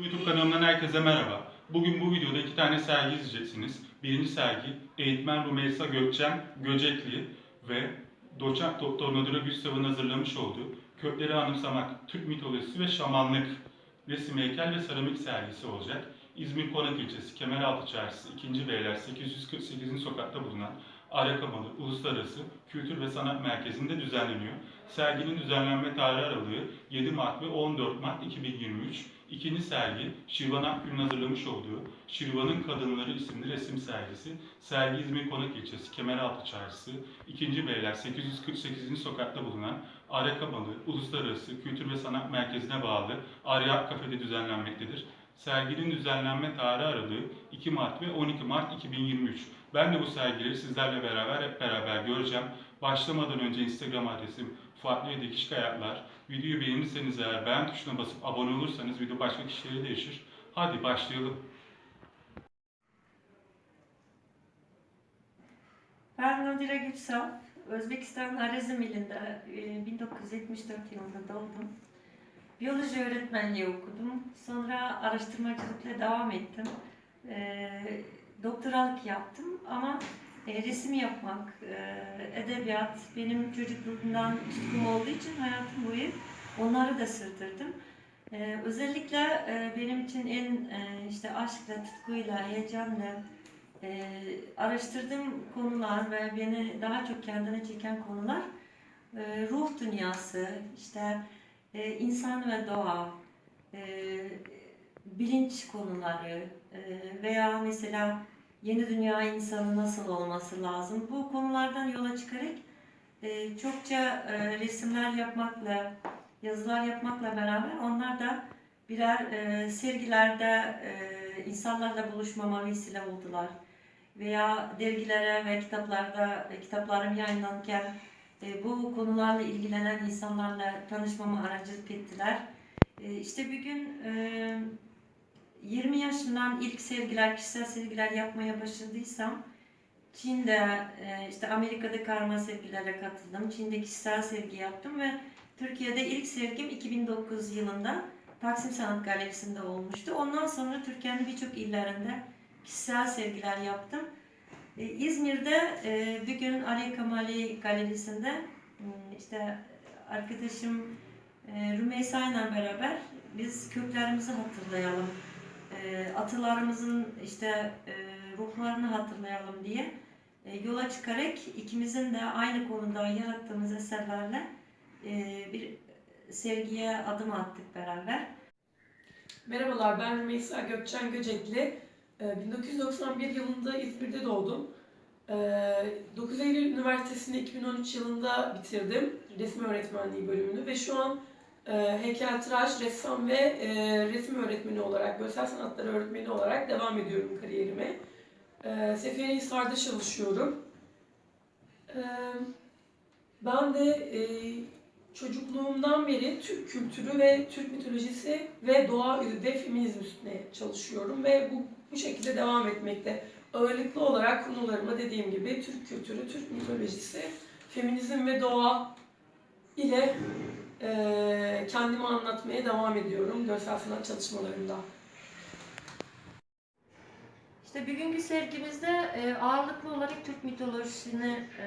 YouTube kanalımdan herkese merhaba. Bugün bu videoda iki tane sergi izleyeceksiniz. Birinci sergi eğitmen Rumeysa Gökçen Göcekli ve doçent doktor Nadire Güstav'ın hazırlamış olduğu Kökleri Anımsamak, Türk Mitolojisi ve Şamanlık resim heykel ve seramik sergisi olacak. İzmir Konak ilçesi Kemeraltı Çarşısı 2. Beyler 848. sokakta bulunan Arakamalı Uluslararası Kültür ve Sanat Merkezi'nde düzenleniyor. Serginin düzenlenme tarihi aralığı 7 Mart ve 14 Mart 2023. İkinci sergi Şirvan Akgül'ün hazırlamış olduğu Şirvan'ın Kadınları isimli resim sergisi. Sergi İzmir Konak ilçesi Kemeraltı Çarşısı 2. Beyler 848. sokakta bulunan Arakamalı Uluslararası Kültür ve Sanat Merkezi'ne bağlı Arya Kafede düzenlenmektedir. Serginin düzenlenme tarihi aralığı 2 Mart ve 12 Mart 2023. Ben de bu sergileri sizlerle beraber hep beraber göreceğim. Başlamadan önce Instagram adresim Fatih Dikiş Kayaklar. Videoyu beğenirseniz eğer beğen tuşuna basıp abone olursanız video başka kişilere de erişir. Hadi başlayalım. Ben Nadire Gürsal. Özbekistan Harizm ilinde e, 1974 yılında doğdum. Biyoloji öğretmenliği okudum. Sonra araştırmacılıkla devam ettim. E, doktoralık yaptım ama e, resim yapmak, e, edebiyat benim çocukluğumdan tutkum olduğu için hayatım boyu onları da sürdürdüm. E, özellikle e, benim için en e, işte aşkla, tutkuyla, heyecanla, e, araştırdığım konular ve beni daha çok kendine çeken konular e, ruh dünyası, işte e, insan ve doğa, e, bilinç konuları e, veya mesela yeni dünya insanı nasıl olması lazım. Bu konulardan yola çıkarak e, çokça e, resimler yapmakla, yazılar yapmakla beraber onlar da birer e, sergilerde e, insanlarla buluşmama vesile oldular veya dergilere ve kitaplarda e, kitaplarım yayınlanırken e, bu konularla ilgilenen insanlarla tanışmama aracılık ettiler. E, işte bir gün e, 20 yaşından ilk sergiler, kişisel sergiler yapmaya başladıysam Çin'de, e, işte Amerika'da karma sergilere katıldım. Çin'de kişisel sergi yaptım ve Türkiye'de ilk sergim 2009 yılında Taksim Sanat Galerisi'nde olmuştu. Ondan sonra Türkiye'nin birçok illerinde kişisel sergiler yaptım. Ee, İzmir'de e, bir gün Ali Kamali Galerisi'nde m, işte arkadaşım e, Rümeysa ile beraber biz köklerimizi hatırlayalım, e, atalarımızın işte e, ruhlarını hatırlayalım diye e, yola çıkarak ikimizin de aynı konuda yarattığımız eserlerle e, bir sergiye adım attık beraber. Merhabalar, ben Rümeysa Gökçen Göcekli. Ee, 1991 yılında İzmir'de doğdum. Ee, 9 Eylül Üniversitesi'ni 2013 yılında bitirdim. Resim öğretmenliği bölümünü ve şu an e, heykeltıraş, ressam ve e, resim öğretmeni olarak, görsel sanatları öğretmeni olarak devam ediyorum kariyerime. E, Seferihisar'da çalışıyorum. Ee, ben de e, Çocukluğumdan beri Türk kültürü ve Türk mitolojisi ve doğa ve feminizm üstüne çalışıyorum ve bu, bu şekilde devam etmekte. Ağırlıklı olarak konularıma dediğim gibi Türk kültürü, Türk mitolojisi, feminizm ve doğa ile eee kendimi anlatmaya devam ediyorum görsel sanat çalışmalarımda. İşte bugünkü sergimizde e, ağırlıklı olarak Türk mitolojisini e,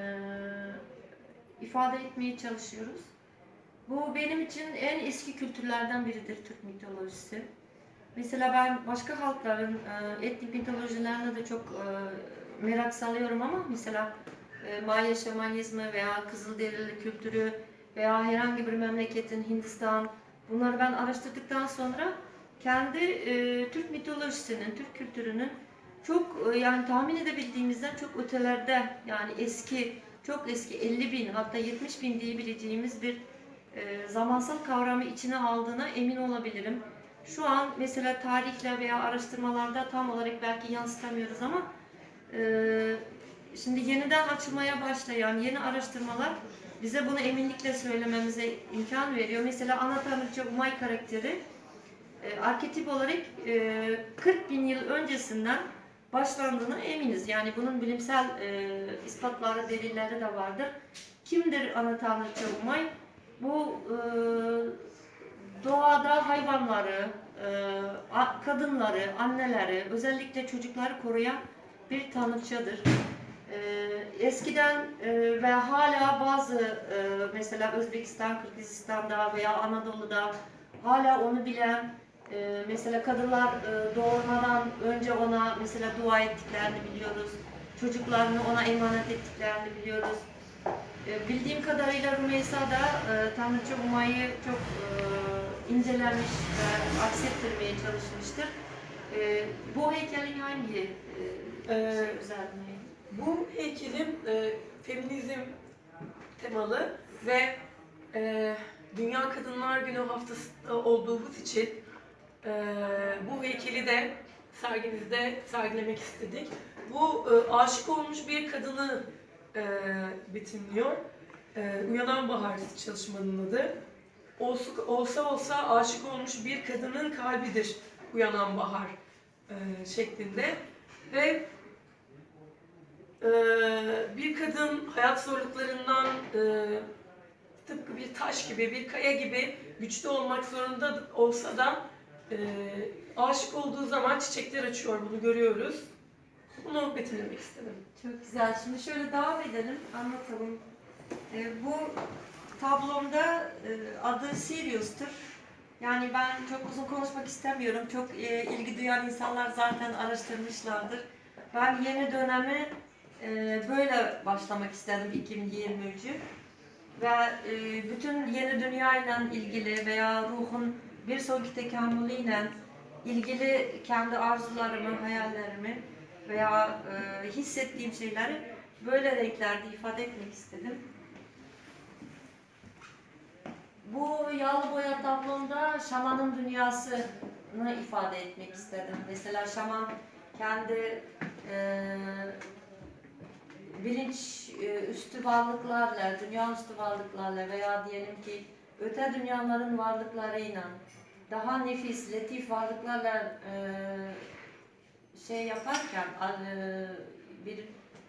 ifade etmeye çalışıyoruz. Bu benim için en eski kültürlerden biridir Türk mitolojisi. Mesela ben başka halkların e, etnik mitolojilerine de çok e, merak salıyorum ama mesela e, Maya şamanizmi veya Kızılderili kültürü veya herhangi bir memleketin Hindistan bunları ben araştırdıktan sonra kendi e, Türk mitolojisinin, Türk kültürünün çok e, yani tahmin edebildiğimizden çok ötelerde yani eski, çok eski 50 bin hatta 70 bin diyebileceğimiz bir e, zamansal kavramı içine aldığına emin olabilirim. Şu an mesela tarihle veya araştırmalarda tam olarak belki yansıtamıyoruz ama e, şimdi yeniden açılmaya başlayan yeni araştırmalar bize bunu eminlikle söylememize imkan veriyor. Mesela ana tanrıça Umay karakteri e, arketip olarak e, 40 bin yıl öncesinden başlandığına eminiz. Yani bunun bilimsel e, ispatları, delilleri de vardır. Kimdir ana tanrıça Umay? Bu e, doğada hayvanları, e, kadınları, anneleri, özellikle çocukları koruyan bir tanrıçadır. E, eskiden e, ve hala bazı e, mesela Özbekistan, Kırgızistan'da veya Anadolu'da hala onu bilen e, mesela kadınlar doğurmadan önce ona mesela dua ettiklerini biliyoruz. Çocuklarını ona emanet ettiklerini biliyoruz. Bildiğim kadarıyla Rümeysa da Tanrıça Umay'ı çok incelemiş ve aksettirmeye çalışmıştır. Bu heykelin hangi Ee, şey üzerine? Bu heykelim e, feminizm temalı ve e, Dünya Kadınlar Günü haftası olduğumuz için e, bu heykeli de sergimizde sergilemek istedik. Bu e, aşık olmuş bir kadını e, betimliyor. E, Uyanan Bahar çalışmanın adı. Olsa, olsa olsa aşık olmuş bir kadının kalbidir Uyanan Bahar e, şeklinde. Ve bir kadın hayat zorluklarından e, tıpkı bir taş gibi, bir kaya gibi güçlü olmak zorunda olsa da e, aşık olduğu zaman çiçekler açıyor, bunu görüyoruz. Bunu betimlemek istedim. Çok güzel. Şimdi şöyle devam edelim, anlatalım. Ee, bu tablomda e, adı Sirius'tur. Yani ben çok uzun konuşmak istemiyorum. Çok e, ilgi duyan insanlar zaten araştırmışlardır. Ben yeni dönemi e, böyle başlamak istedim 2023'ü. Ve e, bütün yeni dünyayla ilgili veya ruhun bir sonraki tekamülüyle ilgili kendi arzularımı, hayallerimi veya e, hissettiğim şeyleri böyle renklerde ifade etmek istedim. Bu yağlı boya tablomda şamanın dünyasını ifade etmek istedim. Mesela şaman kendi e, bilinç e, üstü varlıklarla, dünya üstü varlıklarla veya diyelim ki öte dünyaların varlıklarıyla daha nefis, letif varlıklarla e, şey yaparken e, bir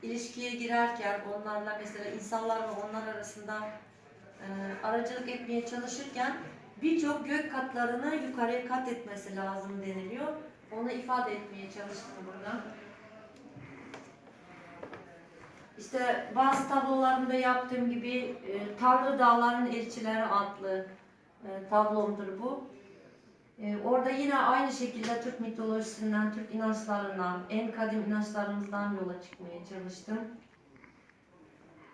ilişkiye girerken onlarla mesela insanlar ve onlar arasında aracılık etmeye çalışırken birçok gök katlarını yukarıya kat etmesi lazım deniliyor. Onu ifade etmeye çalıştım burada. İşte bazı tablolarımda yaptığım gibi e, Tanrı Dağların Elçileri adlı e, tablomdur bu. E, orada yine aynı şekilde Türk mitolojisinden, Türk inançlarından, en kadim inançlarımızdan yola çıkmaya çalıştım.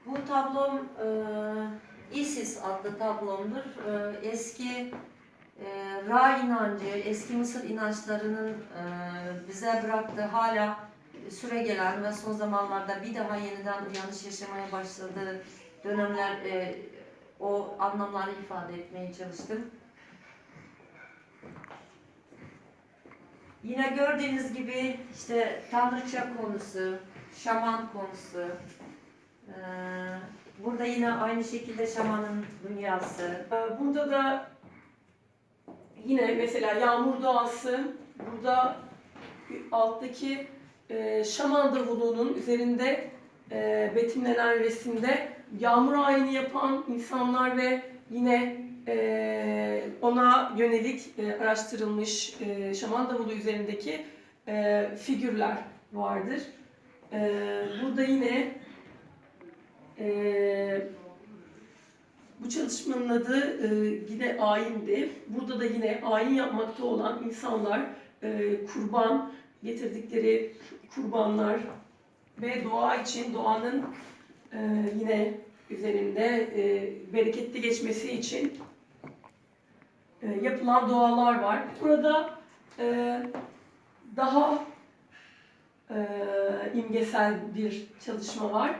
Bu tablom e, Isis adlı tablomdur. E, eski e, Ra inancı, eski Mısır inançlarının e, bize bıraktığı hala süre gelen ve son zamanlarda bir daha yeniden uyanış yaşamaya başladığı dönemler e, o anlamları ifade etmeye çalıştım. Yine gördüğünüz gibi işte tanrıça konusu, şaman konusu. Ee, burada yine aynı şekilde şamanın dünyası. Ee, Burada da yine mesela yağmur doğası, burada alttaki e, şaman davulunun üzerinde e, betimlenen resimde yağmur ayini yapan insanlar ve yine e, ona yönelik e, araştırılmış e, şaman davulu üzerindeki e, figürler vardır. E, burada yine e, bu çalışmanın adı e, yine ayindi. Burada da yine ayin yapmakta olan insanlar e, kurban getirdikleri kurbanlar ve doğa için doğanın e, yine üzerinde e, bereketli geçmesi için e, yapılan dualar var. Burada e, daha e, imgesel bir çalışma var.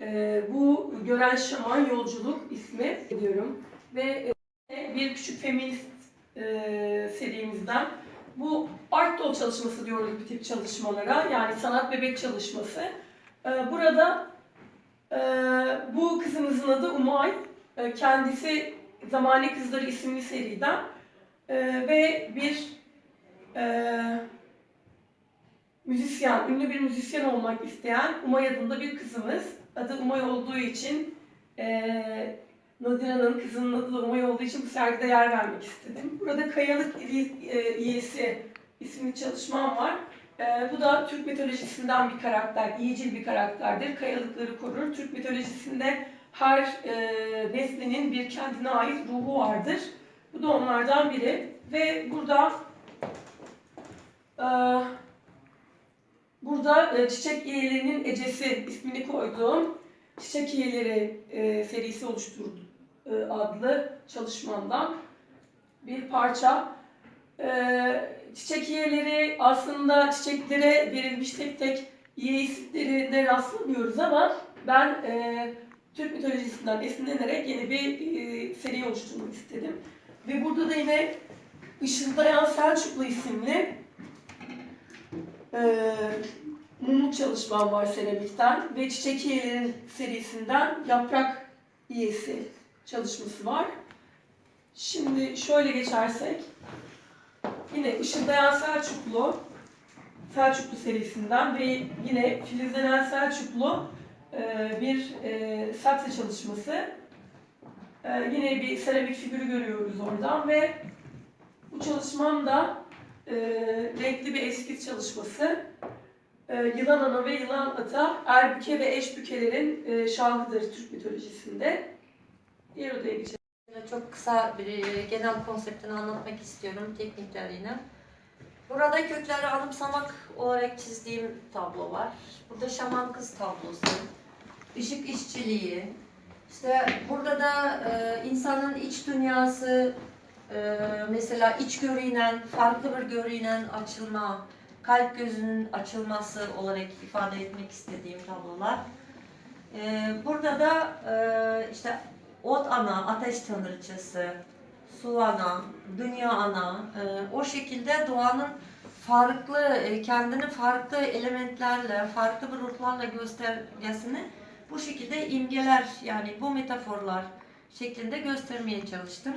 E, bu Gören Şaman Yolculuk ismi diyorum ve e, bir küçük feminist e, serimizden bu art doll çalışması diyoruz bu tip çalışmalara yani sanat bebek çalışması. E, burada e, bu kızımızın adı Umay. E, kendisi Zamane Kızları isimli seriden e, ve bir e, müzisyen, ünlü bir müzisyen olmak isteyen Umay adında bir kızımız. Adı Umay olduğu için e, Nadira'nın kızının adı da olduğu için bu sergide yer vermek istedim. Burada Kayalık e, İyisi isimli çalışmam var. E, bu da Türk mitolojisinden bir karakter, iyicil bir karakterdir. Kayalıkları korur. Türk mitolojisinde her e, neslinin bir kendine ait ruhu vardır. Bu da onlardan biri. Ve burada e, burada e, Çiçek İyelerinin Ecesi ismini koyduğum Çiçek İyeleri e, serisi oluşturdu e, adlı çalışmamdan bir parça. E, çiçek iyeleri aslında çiçeklere verilmiş tek tek iye isimlerine rastlamıyoruz ama ben e, Türk mitolojisinden esinlenerek yeni bir e, seri oluşturmak istedim. Ve burada da yine Işıldayan Selçuklu isimli e, mumluk çalışmam var seramikten ve Çiçek İyelerin serisinden Yaprak İyesi çalışması var. Şimdi şöyle geçersek yine Işıldayan Selçuklu Selçuklu serisinden ve yine Filizlenen Selçuklu e, bir e, saksı çalışması. E, Yine bir seramik figürü görüyoruz oradan ve bu çalışmam da renkli bir eskiz çalışması. Yılan ana ve yılan ata erbüke ve eşbükelerin şahıdır Türk mitolojisinde. Diğer odaya geçelim. Çok kısa bir e, genel konseptini anlatmak istiyorum teknikleriyle. Burada kökleri anımsamak olarak çizdiğim tablo var. Burada şaman kız tablosu, ışık işçiliği. İşte burada da e, insanın iç dünyası, e, mesela iç görünen, farklı bir görünen açılma, kalp gözünün açılması olarak ifade etmek istediğim tablolar. E, burada da e, işte ot ana, ateş tanrıçası, su ana, dünya ana, e, o şekilde doğanın farklı, e, kendini farklı elementlerle, farklı bir ruhlarla göstergesini bu şekilde imgeler yani bu metaforlar şeklinde göstermeye çalıştım.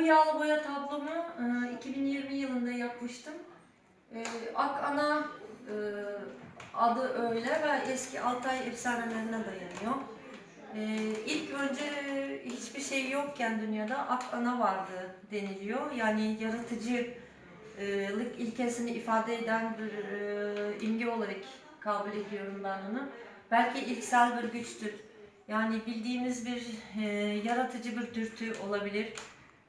Bu yağlı boya tablomu e, 2020 yılında yapmıştım. E, Ak Ana e, adı öyle ve eski Altay efsanelerine dayanıyor. E, ilk önce hiçbir şey yokken dünyada Ak Ana vardı deniliyor. Yani yaratıcılık ilkesini ifade eden bir e, imge olarak kabul ediyorum ben onu. Belki ilksel bir güçtür. Yani bildiğimiz bir e, yaratıcı bir dürtü olabilir.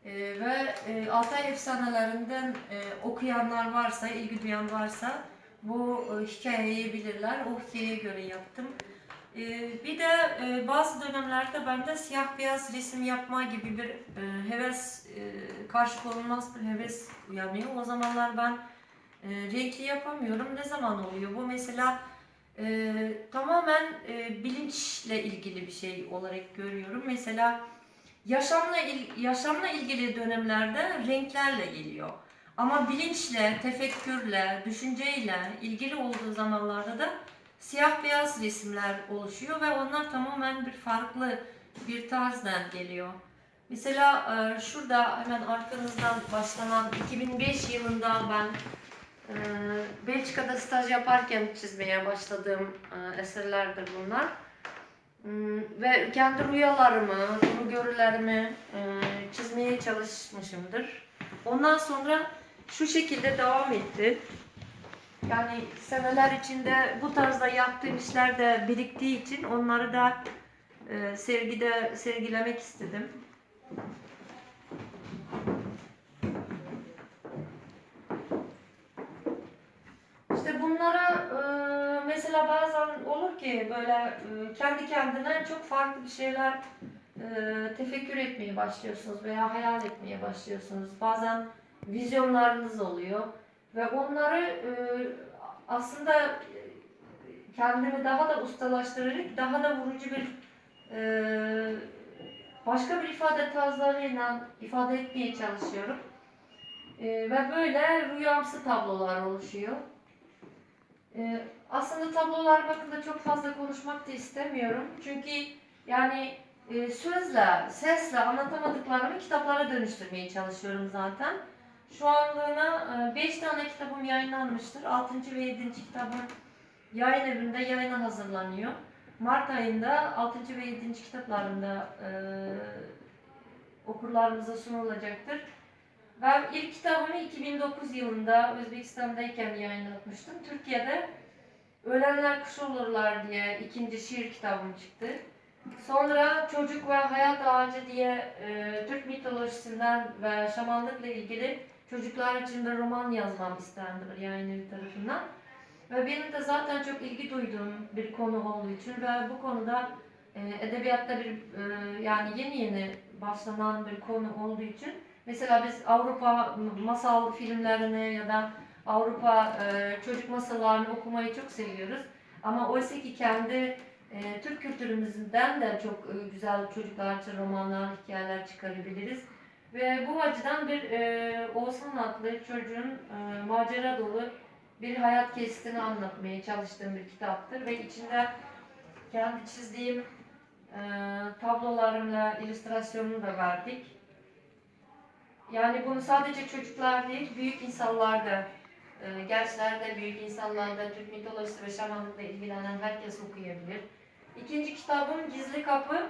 Ee, ve e, Altay efsanelerinden e, okuyanlar varsa, ilgi duyan varsa bu e, hikayeyi bilirler. O hikayeye göre yaptım. Ee, bir de e, bazı dönemlerde bende siyah beyaz resim yapma gibi bir e, heves, e, karşı konulmaz bir heves uyanıyor. O zamanlar ben e, renkli yapamıyorum. Ne zaman oluyor? Bu mesela e, tamamen e, bilinçle ilgili bir şey olarak görüyorum. Mesela Yaşamla il- yaşamla ilgili dönemlerde renklerle geliyor. Ama bilinçle, tefekkürle, düşünceyle ilgili olduğu zamanlarda da siyah beyaz resimler oluşuyor ve onlar tamamen bir farklı bir tarzdan geliyor. Mesela e, şurada hemen arkanızdan başlanan 2005 yılında ben e, Belçika'da staj yaparken çizmeye başladığım e, eserlerdir bunlar. Hmm, ve kendi rüyalarımı, duru görülerimi e, çizmeye çalışmışımdır. Ondan sonra şu şekilde devam etti. Yani seneler içinde bu tarzda yaptığım işler de biriktiği için onları da e, sergide sergilemek istedim. İşte bunlara e, mesela bazen olur ki böyle e, kendi kendine çok farklı bir şeyler e, tefekkür etmeye başlıyorsunuz veya hayal etmeye başlıyorsunuz. Bazen vizyonlarınız oluyor ve onları e, aslında kendimi daha da ustalaştırarak daha da vurucu bir başka bir ifade tarzlarıyla ifade etmeye çalışıyorum. Ve böyle rüyamsı tablolar oluşuyor. Ee, aslında tablolar hakkında çok fazla konuşmak da istemiyorum. Çünkü yani e, sözle, sesle anlatamadıklarımı kitaplara dönüştürmeye çalışıyorum zaten. Şu anlığına 5 tane kitabım yayınlanmıştır. 6. ve 7. kitabım yayın evinde yayına hazırlanıyor. Mart ayında 6. ve 7. kitaplarında e, okurlarımıza sunulacaktır. Ben ilk kitabımı 2009 yılında Özbekistan'dayken yayınlatmıştım. Türkiye'de Ölenler Kuş Olurlar diye ikinci şiir kitabım çıktı. Sonra Çocuk ve Hayat Ağacı diye e, Türk mitolojisinden ve şamanlıkla ilgili çocuklar için bir roman yazmam istendi bir yayın tarafından. Ve benim de zaten çok ilgi duyduğum bir konu olduğu için ve bu konuda e, edebiyatta bir e, yani yeni yeni başlanan bir konu olduğu için mesela biz Avrupa masal filmlerini ya da Avrupa e, çocuk masallarını okumayı çok seviyoruz. Ama oysa ki kendi e, Türk kültürümüzden de çok e, güzel çocuklar için romanlar, hikayeler çıkarabiliriz. Ve bu açıdan bir e, Oğuzhan adlı çocuğun e, macera dolu bir hayat kesitini anlatmaya çalıştığım bir kitaptır. Ve içinde kendi çizdiğim e, tablolarımla illüstrasyonunu da verdik. Yani bunu sadece çocuklar değil, büyük insanlar da, e, gençler de, büyük insanlar da, Türk mitolojisi ve şamanlıkla ilgilenen herkes okuyabilir. İkinci kitabım Gizli Kapı.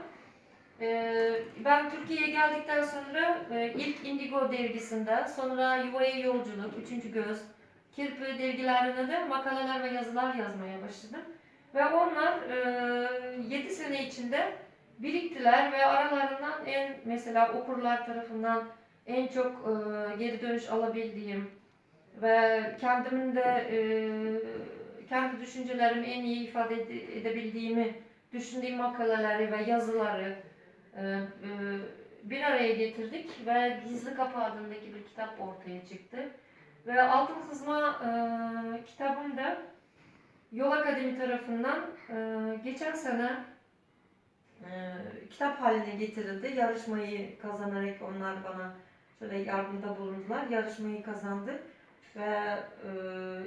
Ee, ben Türkiye'ye geldikten sonra e, ilk Indigo dergisinde, sonra Yuvaya Yolculuk, Üçüncü Göz, Kirpi dergilerinde de makaleler ve yazılar yazmaya başladım. Ve onlar 7 sene içinde biriktiler ve aralarından en mesela okurlar tarafından en çok e, geri dönüş alabildiğim ve kendimin de e, kendi düşüncelerimi en iyi ifade ede- edebildiğimi düşündüğüm makaleleri ve yazıları e, e, bir araya getirdik ve Gizli Kapı adındaki bir kitap ortaya çıktı. Ve Altın Kızma e, kitabım da Yol Akademi tarafından e, geçen sene e, kitap haline getirildi. Yarışmayı kazanarak onlar bana şöyle yardımda bulundular. Yarışmayı kazandı. Ve e,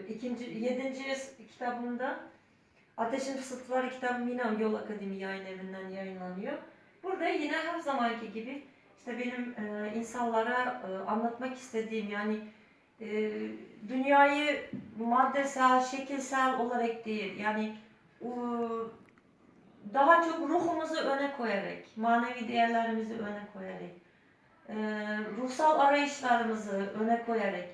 ikinci, yedinci kitabımda Ateşin Fısıltıları kitabım yine Yol Akademi yayın evinden yayınlanıyor. Burada yine her zamanki gibi işte benim e, insanlara e, anlatmak istediğim yani e, dünyayı maddesel, şekilsel olarak değil yani e, daha çok ruhumuzu öne koyarak, manevi değerlerimizi öne koyarak, ruhsal arayışlarımızı öne koyarak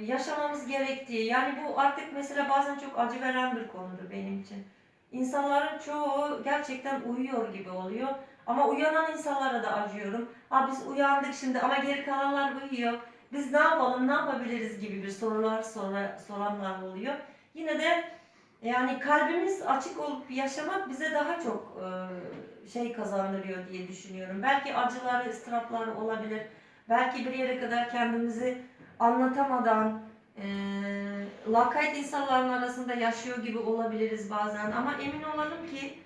yaşamamız gerektiği yani bu artık mesela bazen çok acı veren bir konudur benim için. İnsanların çoğu gerçekten uyuyor gibi oluyor. Ama uyanan insanlara da acıyorum. Ha biz uyandık şimdi ama geri kalanlar uyuyor. Biz ne yapalım, ne yapabiliriz gibi bir sorular sonra, soranlar oluyor. Yine de yani kalbimiz açık olup yaşamak bize daha çok e, şey kazandırıyor diye düşünüyorum. Belki acıları, ıstırapları olabilir. Belki bir yere kadar kendimizi anlatamadan e, lakayt insanların arasında yaşıyor gibi olabiliriz bazen. Ama emin olalım ki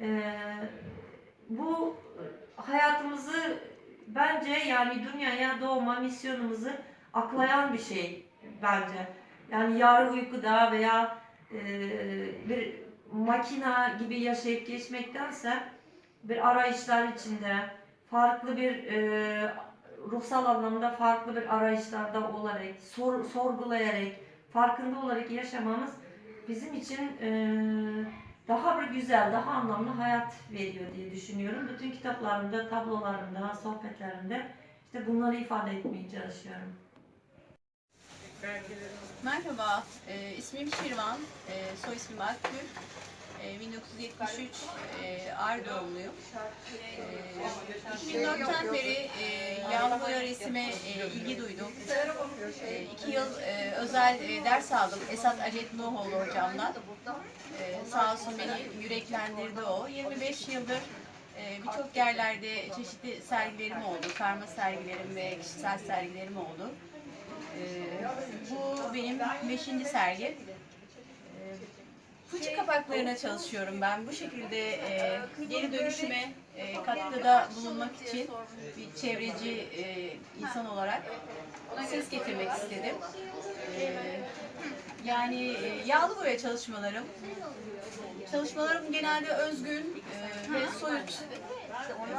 e, bu hayatımızı bence yani dünyaya doğma misyonumuzu aklayan bir şey bence. Yani yarı uykuda veya e, bir makina gibi yaşayıp geçmektense bir arayışlar içinde farklı bir e, ruhsal anlamda farklı bir arayışlarda olarak, sor, sorgulayarak, farkında olarak yaşamamız bizim için e, daha bir güzel, daha anlamlı hayat veriyor diye düşünüyorum. Bütün kitaplarımda, tablolarımda, sohbetlerimde işte bunları ifade etmeye çalışıyorum. Merhaba, e, ismim Şirvan, e, soy ismim Akgül. E, 1973 e, Ağrı doğumluyum. E, 2004'ten beri e, boya resime e, ilgi duydum. E, iki yıl e, özel e, ders aldım Esat Acet Nuhoğlu hocamdan. E, sağ olsun beni yüreklendirdi o. 25 yıldır e, birçok yerlerde çeşitli sergilerim oldu. Karma sergilerim ve kişisel sergilerim oldu. Ee, bu benim beşinci sergi. Ee, Fıçı kapaklarına çalışıyorum ben. Bu şekilde e, geri dönüşüme e, katkıda bulunmak için bir çevreci e, insan olarak ses getirmek istedim. E, yani e, yağlı boya çalışmalarım. Çalışmalarım genelde özgün e, ve soyut.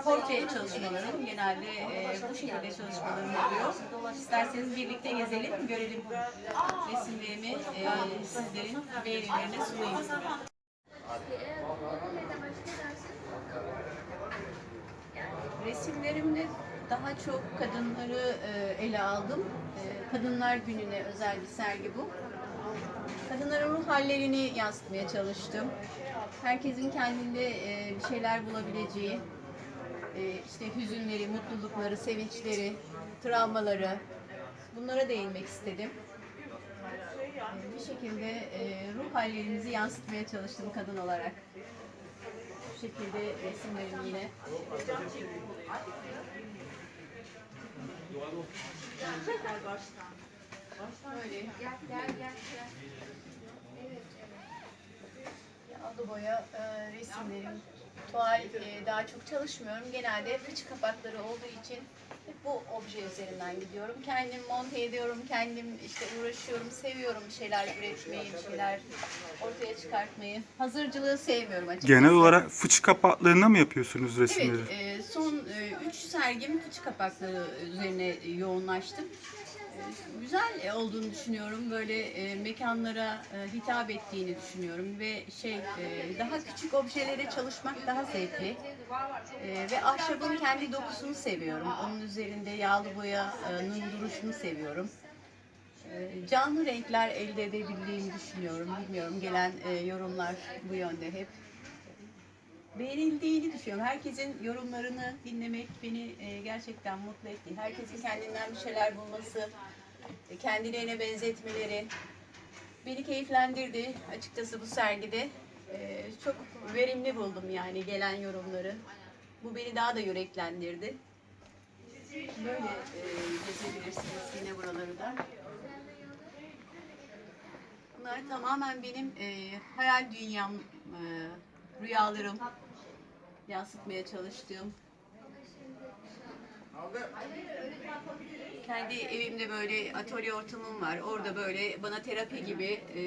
Portre çalışmalarım genelde e, bu şekilde çalışmalarım oluyor. İsterseniz birlikte gezelim, görelim resimlerimi e, sizlerin beğenilerine sunayım. Resimlerimde daha çok kadınları e, ele aldım. E, Kadınlar Günü'ne özel bir sergi bu. Kadınların ruh hallerini yansıtmaya çalıştım. Herkesin kendinde e, bir şeyler bulabileceği, işte hüzünleri, mutlulukları, sevinçleri, travmaları bunlara değinmek istedim. E, Bir şekilde e, ruh hallerimizi yansıtmaya çalıştım kadın olarak. Bu şekilde resimlerim yine. Böyle. Yağlı boya e, resimlerim. Tuval e, daha çok çalışmıyorum. Genelde fıç kapakları olduğu için hep bu obje üzerinden gidiyorum. Kendim monte ediyorum, kendim işte uğraşıyorum, seviyorum bir şeyler üretmeyi, bir şeyler ortaya çıkartmayı. Hazırcılığı sevmiyorum açıkçası. Genel olarak fıç kapaklarına mı yapıyorsunuz resimleri? Evet, e, son 3 sergim fıçı kapakları üzerine yoğunlaştım. Güzel e, olduğunu düşünüyorum. Böyle e, mekanlara e, hitap ettiğini düşünüyorum ve şey e, daha küçük objelere çalışmak daha zevkli. E, ve ahşabın kendi dokusunu seviyorum. Onun üzerinde yağlı boyanın duruşunu seviyorum. E, canlı renkler elde edebildiğimi düşünüyorum. Bilmiyorum gelen e, yorumlar bu yönde hep beğenildiğini düşünüyorum. Herkesin yorumlarını dinlemek beni e, gerçekten mutlu etti. Herkesin kendinden bir şeyler bulması, e, kendilerine benzetmeleri beni keyiflendirdi açıkçası bu sergide. E, çok verimli buldum yani gelen yorumları. Bu beni daha da yüreklendirdi. Böyle e, gezebilirsiniz yine buraları da. Bunlar tamamen benim e, hayal dünyam, e, rüyalarım yansıtmaya çalıştığım. Kendi evimde böyle atölye ortamım var. Orada böyle bana terapi gibi e,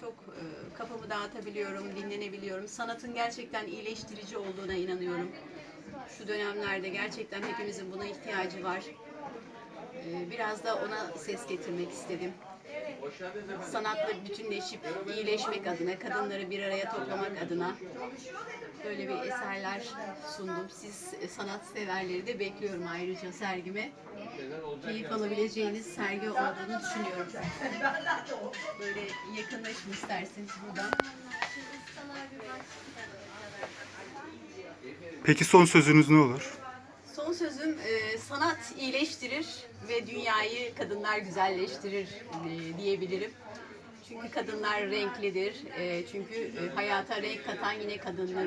çok e, kafamı dağıtabiliyorum, dinlenebiliyorum. Sanatın gerçekten iyileştirici olduğuna inanıyorum. Şu dönemlerde gerçekten hepimizin buna ihtiyacı var. E, biraz da ona ses getirmek istedim sanatla bütünleşip iyileşmek adına, kadınları bir araya toplamak adına böyle bir eserler sundum. Siz e, sanat severleri de bekliyorum ayrıca sergime. Keyif alabileceğiniz sergi olduğunu düşünüyorum. Böyle yakınlaşın isterseniz buradan. Peki son sözünüz ne olur? Son sözüm e, sanat iyileştirir ve dünyayı kadınlar güzelleştirir e, diyebilirim. Çünkü kadınlar renklidir. E, çünkü e, hayata renk katan yine kadınlarımız.